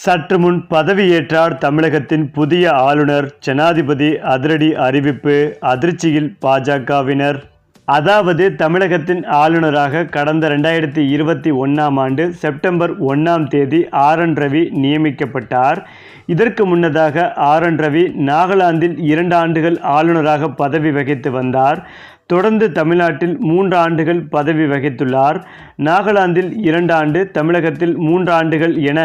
சற்று முன் பதவியேற்றார் தமிழகத்தின் புதிய ஆளுநர் ஜனாதிபதி அதிரடி அறிவிப்பு அதிர்ச்சியில் பாஜகவினர். அதாவது தமிழகத்தின் ஆளுநராக கடந்த ரெண்டாயிரத்தி இருபத்தி ஒன்றாம் ஆண்டு செப்டம்பர் ஒன்றாம் தேதி ஆர் என் ரவி நியமிக்கப்பட்டார். இதற்கு முன்னதாக ஆர் என் ரவி நாகாலாந்தில் இரண்டு ஆண்டுகள் ஆளுநராக பதவி வகித்து வந்தார். தொடர்ந்து தமிழ்நாட்டில் மூன்று ஆண்டுகள் பதவி வகித்துள்ளார். நாகாலாந்தில் இரண்டு ஆண்டு தமிழகத்தில் மூன்று ஆண்டுகள் என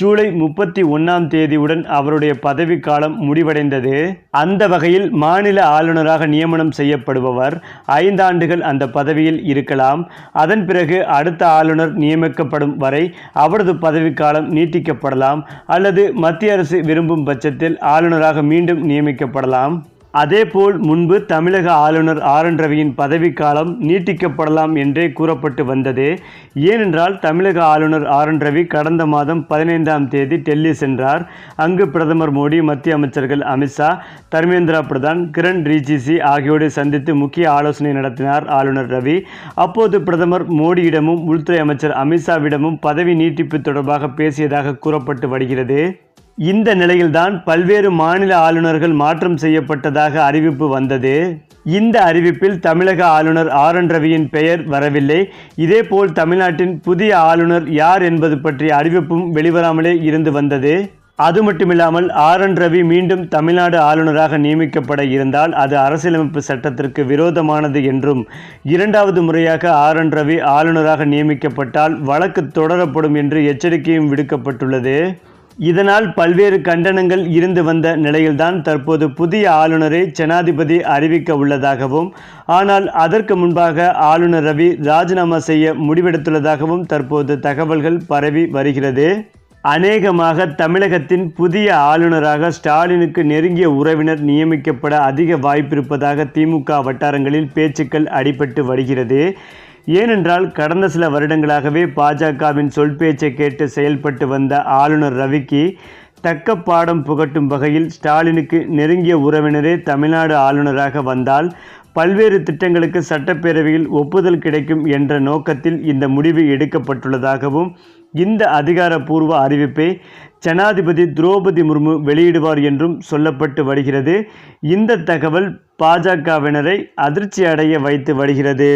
ஜூலை முப்பத்தி ஒன்றாம் தேதியுடன் அவருடைய பதவிக்காலம் முடிவடைந்தது. அந்த வகையில் மாநில ஆளுநராக நியமனம் செய்யப்படுபவர் ஐந்தாண்டுகள் அந்த பதவியில் இருக்கலாம். அதன் பிறகு அடுத்த ஆளுநர் நியமிக்கப்படும் வரை அவரது பதவிக்காலம் நீட்டிக்கப்படலாம் அல்லது மத்திய அரசு விரும்பும் பட்சத்தில் ஆளுநராக மீண்டும் நியமிக்கப்படலாம். அதேபோல் முன்பு தமிழக ஆளுநர் ஆர் என் ரவியின் பதவிக்காலம் நீட்டிக்கப்படலாம் என்றே கூறப்பட்டு வந்தது. ஏனென்றால் தமிழக ஆளுநர் ஆர் என் ரவி கடந்த மாதம் பதினைந்தாம் தேதி டெல்லி சென்றார். அங்கு பிரதமர் மோடி மத்திய அமைச்சர்கள் அமித்ஷா தர்மேந்திரா பிரதான் கிரண் ரிஜிசி ஆகியோரை சந்தித்து முக்கிய ஆலோசனை நடத்தினார் ஆளுநர் ரவி. அப்போது பிரதமர் மோடியிடமும் உள்துறை அமைச்சர் அமித்ஷாவிடமும் பதவி நீட்டிப்பு தொடர்பாக பேசியதாக கூறப்பட்டு வருகிறது. இந்த நிலையில்தான் பல்வேறு மாநில ஆளுநர்கள் மாற்றம் செய்யப்பட்டதாக அறிவிப்பு வந்தது. இந்த அறிவிப்பில் தமிழக ஆளுநர் ஆர். என். ரவியின் பெயர் வரவில்லை. இதேபோல் தமிழ்நாட்டின் புதிய ஆளுநர் யார் என்பது பற்றிய அறிவிப்பும் வெளிவராமலே இருந்து வந்தது. அது மட்டுமில்லாமல் ஆர். என். ரவி மீண்டும் தமிழ்நாடு ஆளுநராக நியமிக்கப்பட இருந்தால் அது அரசியலமைப்பு சட்டத்திற்கு விரோதமானது என்றும் இரண்டாவது முறையாக ஆர். என். ரவி ஆளுநராக நியமிக்கப்பட்டால் வழக்கு தொடரப்படும் என்று எச்சரிக்கையும் விடுக்கப்பட்டுள்ளது. இதனால் பல்வேறு கண்டனங்கள் இருந்து வந்த நிலையில்தான் தற்போது புதிய ஆளுநரை ஜனாதிபதி அறிவிக்க உள்ளதாகவும் ஆனால் அதற்கு முன்பாக ஆளுநர் ரவி ராஜினாமா செய்ய முடிவெடுத்துள்ளதாகவும் தற்போது தகவல்கள் பரவி வருகிறது. அநேகமாக தமிழகத்தின் புதிய ஆளுநராக ஸ்டாலினுக்கு நெருங்கிய உறவினர் நியமிக்கப்பட அதிக வாய்ப்பிருப்பதாக திமுக வட்டாரங்களில் பேச்சுக்கள் அடிபட்டு வருகிறது. ஏனென்றால் கடந்த சில வருடங்களாகவே பாஜகவின் சொல் பேச்சை கேட்டு செயல்பட்டு வந்த ஆளுநர் ரவிக்கு தக்க பாடம் புகட்டும் வகையில் ஸ்டாலினுக்கு நெருங்கிய உறவினரே தமிழ்நாடு ஆளுநராக வந்தால் பல்வேறு திட்டங்களுக்கு சட்டப்பேரவையில் ஒப்புதல் கிடைக்கும் என்ற நோக்கத்தில் இந்த முடிவு எடுக்கப்பட்டுள்ளதாகவும் இந்த அதிகாரப்பூர்வ அறிவிப்பை ஜனாதிபதி திரௌபதி முர்மு வெளியிடுவார் என்றும் சொல்லப்பட்டு வருகிறது. இந்த தகவல் பாஜகவினரை அதிர்ச்சி அடைய வைத்து வருகிறது.